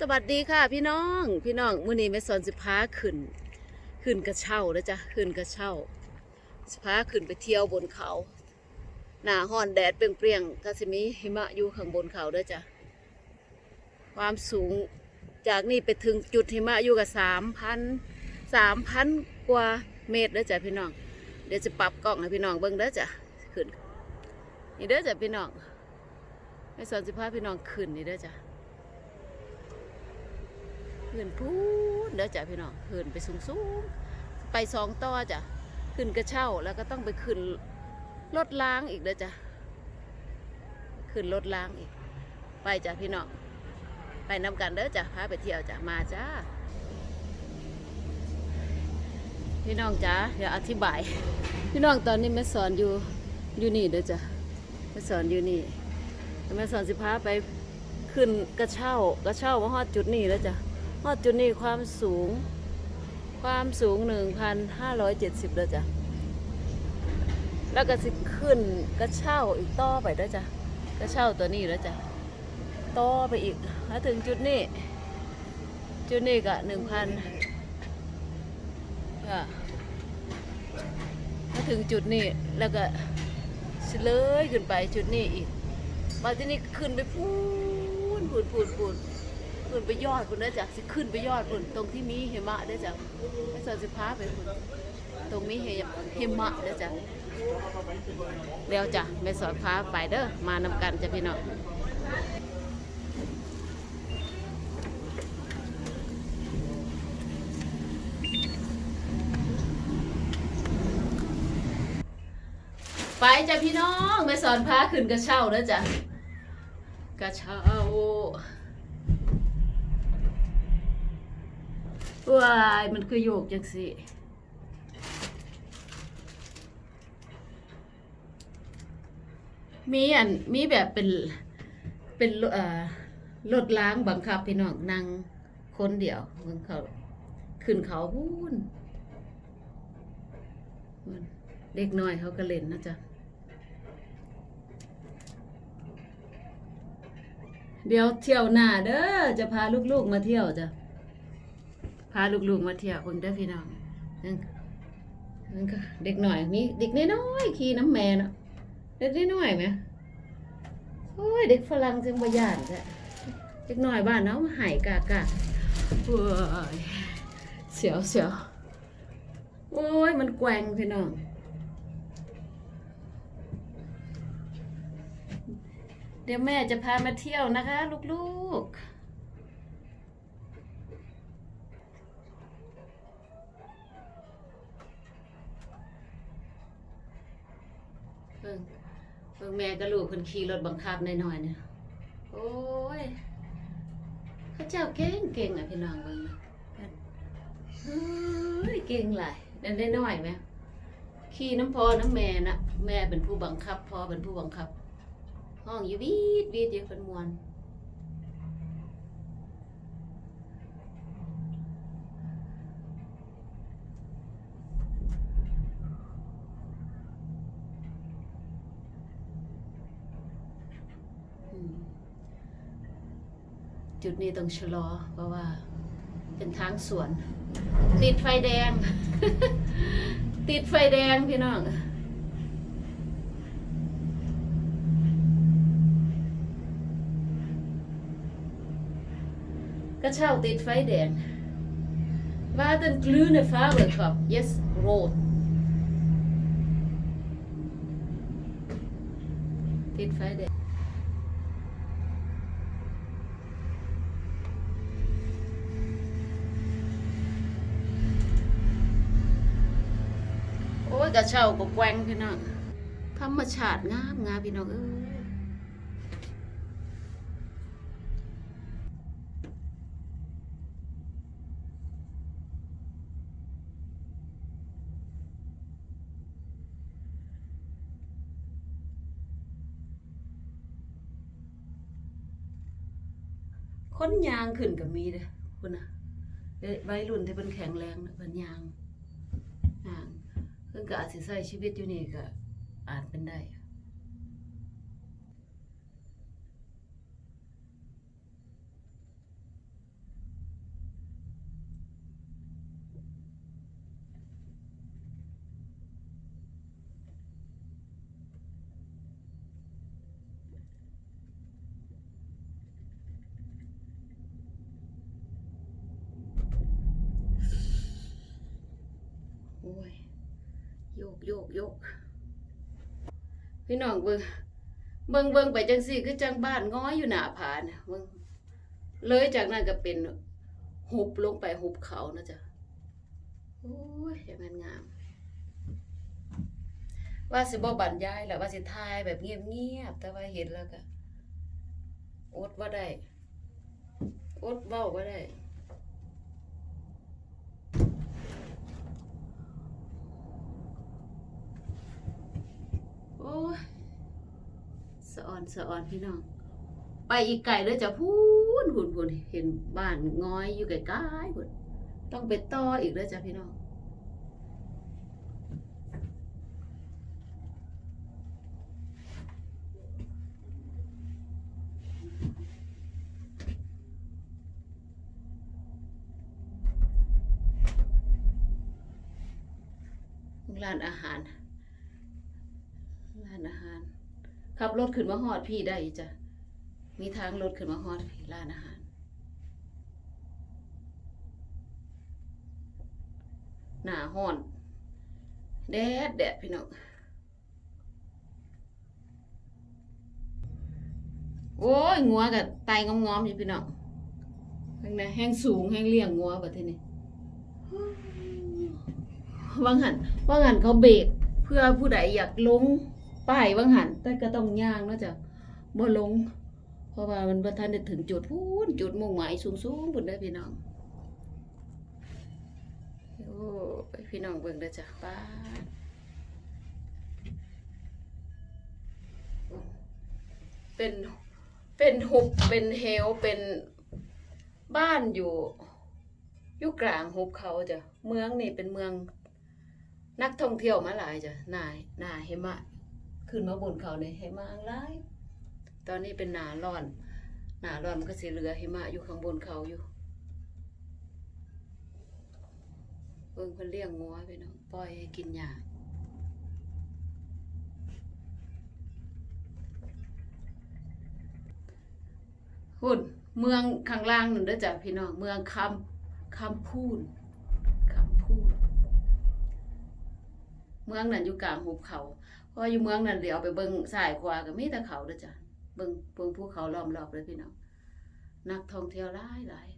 สวัสดีค่ะพี่น้องพี่น้องมื้อนี้แม่สอนสิพาขึ้น ขึ้นกระเช้าแล้วจ้ะขึ้นกระเช้าสิพาขึ้นไปเที่ยวบนเขาหน้าฮ้อนแดดเปรี้ยงๆก็สิมีหิมะอยู่ข้างบนเขาเด้อจ้ะความสูงจากนี่ไปถึงจุดหิมะอยู่กับสามพันสามพันกว่าเมตรเด้อจ้ะพี่น้อง เดี๋ยวจะปรับกล้องให้พี่น้องเบิ่งเด้อจ้ะขึ้นนี่เด้อจ้ะพี่น้องแม่สอนสิพาพี่น้องขึ้นนี่เด้อจ้ะ ขึ้นพูนเด้อจ้ะพี่น้องขึ้นไปสูงสูงๆไปสองต่อจ้ะขึ้นกระเช้าแล้วก็ต้องไปขึ้นรถล้างอีกเด้อจ้ะขึ้นรถล้างอีก ไปจ้ะพี่น้องไปนำกันเด้อจ้ะพาไปเที่ยวจ้ะมาจ้าพี่น้องจ้าเดี๋ยวอธิบาย พี่น้องตอนนี้แม่สอนอยู่อยู่นี่เด้อจ้ะแม่สอนอยู่นี่แม่สอนสิพาไปขึ้นกระเช้ากระเช้ามาฮอดจุดนี้แล้วจ้ะ อดจุดนี้ความสูง ความสูง 1,570แล้วจ้ะ แล้วก็สิขึ้นกระเช้าอีกต่อไปแล้วจ้ะ กระเช้าตัวนี้แล้วจ้ะ ต่อไปอีกมาถึงจุดนี้ จุดนี้ก็1,000ค่ะมาถึงจุดนี้แล้วก็สิเลยขึ้นไปจุดนี้อีก มาที่นี่ขึ้นไปพูนพูนพูนพูน ขึ้นไปยอดพูนนะจ๊ะสิขึ้นไปยอดพูนตรงที่มีหิมะเด้อจ้ะไม่สอนสิพาไปพูนตรงมีหิมะเด้อจ้ะเดี๋ยวจ้ะไม่สอนพาไปเด้อมานำกันจ้ะพี่น้องไปจ้ะพี่น้องไม่สอนพาขึ้นกระเช้าเด้อจ้ะกระเช้า ว้ายมันคือโยกจังสิมีอันมีแบบเป็นเป็นเอ่อรถล้างบังคับพี่น้องนั่งคนเดียวเมืองเขาขึ้นเขาพูนเด็กน้อยเขาก็เล่นนะจ๊ะเดี๋ยวเที่ยวหน้าเด้อจะพาลูกๆมาเที่ยวจ้ะาลูกๆมาเที่ยวคนเด้อพี่น้องนั่นก็เด็กหน่อยมีเด็กน้อยๆขี่น้ำแม่เนาะเด็กน้อยไหมโอ้ยเด็กฝรั่งจึงบ่ย่านจ้ะเด็กน้อยบ้านเนาะมาหายกากะโอ้ยเสียวเสียวโอ้ยมันแกว่งพี่น้องเดี๋ยวแม่จะพามาเที่ยวนะคะ ลูกๆ เพิ่งแม่กับลูกคนขี่รถบังคับหน่อยๆเนี่ยโอ้ยเข้าเจ้าเก่งเก่งอะพี่น้องเบิ่งนะเฮ้ยเก่งหลายเด่นได้น้อยไหมขี่น้ำพอน้ำแม่นะแม่เป็นผู้บังคับพ่อเป็นผู้บังคับ ห้องอยู่วีดวีดเยอะเป็นมวนอืม จุดนี้ต้องชะลอ เพราะว่าเป็นทางสวน ติดไฟแดง ติดไฟแดงพี่น้องก็เช่าติดไฟแดง Waar het een groene vrouwenkap? Yes, rood. ติดไฟแดง โอ้ย กระเช้าก็แกว่งพี่น้องธรรมชาติงามงามพี่น้องเอ้ยคนยางขึ้นกับมีเด้อคุณน่ะเอ้รุ่นที่เป็นแข็งแรงนะเป็นยางยาง เพิ่นก็อาจสิใช้ชีวิตอยู่นี่ก็อาจเป็นได้ โยกโยก พี่น้องเบิ่งเบิ่งเบิ่งไปจังซี่คือจังบ้านง้อยอยู่หน้าผานเบิ่งเลยจากนั้นก็เป็นหุบลงไปหุบเขานะจ๊ะโอ้ยอย่างนั้นงาม ว่าสิบ่บรรยายแหละว่าสิทายแบบเงียบๆแต่ว่าเห็นแล้วก็อดว่าได้อดเว้าว่าได้ โอ้ยสะ ออนสะออนพี่น้อง ไปอีกไก่เลยจะพูนหุ่นหุ่นเห็นบ้านง้อยอยู่ไกลๆหุ่นต้องไปต่ออีกเลยจ้ะพี่น้องร้านอาหาร ขับรถขึ้นมาฮอดพี่ได้จ้ะมีทางรถขึ้นมาฮอดพี่ร้านอาหาร หน้าฮอนแดดแดดพี่น้องโอ้ยงัวกับไตงอมๆอยู่พี่น้องข้งแห้งสูงแห้งเลี้ยงงัวแบบที่นี่ว่างหันว่างหันเขาเบรกเพื่อผู้ใดอยากลง ป้ายว่างหันแต่ก็ต้องย่างนะจ้ะบ่ลง เพราะว่ามันบ่ทันถึงจุดพูนจุดมุ่งหมายสูงๆพุ่นเด้พี่น้องโอ้ไปพี่น้องเบิ่งเด้อจ้ะป้าเป็นเป็นหุบเป็นเฮวเป็นบ้านอยู่อยู่กลางหุบเขาจ้ะเมืองนี่เป็นเมืองนักท่องเที่ยวมาหลายจ้ะหนาหนาหิมะ ขึ้นมาบนเขาเนี่ยหิมะหลายตอนนี้เป็นหนาร้อน หนาร้อนมันก็สิเหลือหิมะอยู่ข้างบนเขาอยู่เบิ่งเพิ่นเลี้ยงงัวไปน้องปล่อยให้กินหญ้าหุ่นเมืองข้างล่างนั่นเด้อจ้ะพี่น้องเมืองคำคำพูนคำพูนเมืองนั้นอยู่กลางหุบเขา พราะอยู่เมืองนั่นเดี๋ยวไปเบิ่งสายขวาก็มีแต่เขาเด้อจ้ะเบิ่งเบิ่งภูเขาล้อมรอบเลยพี่น้องนักท่องเที่ยวหลายหลาย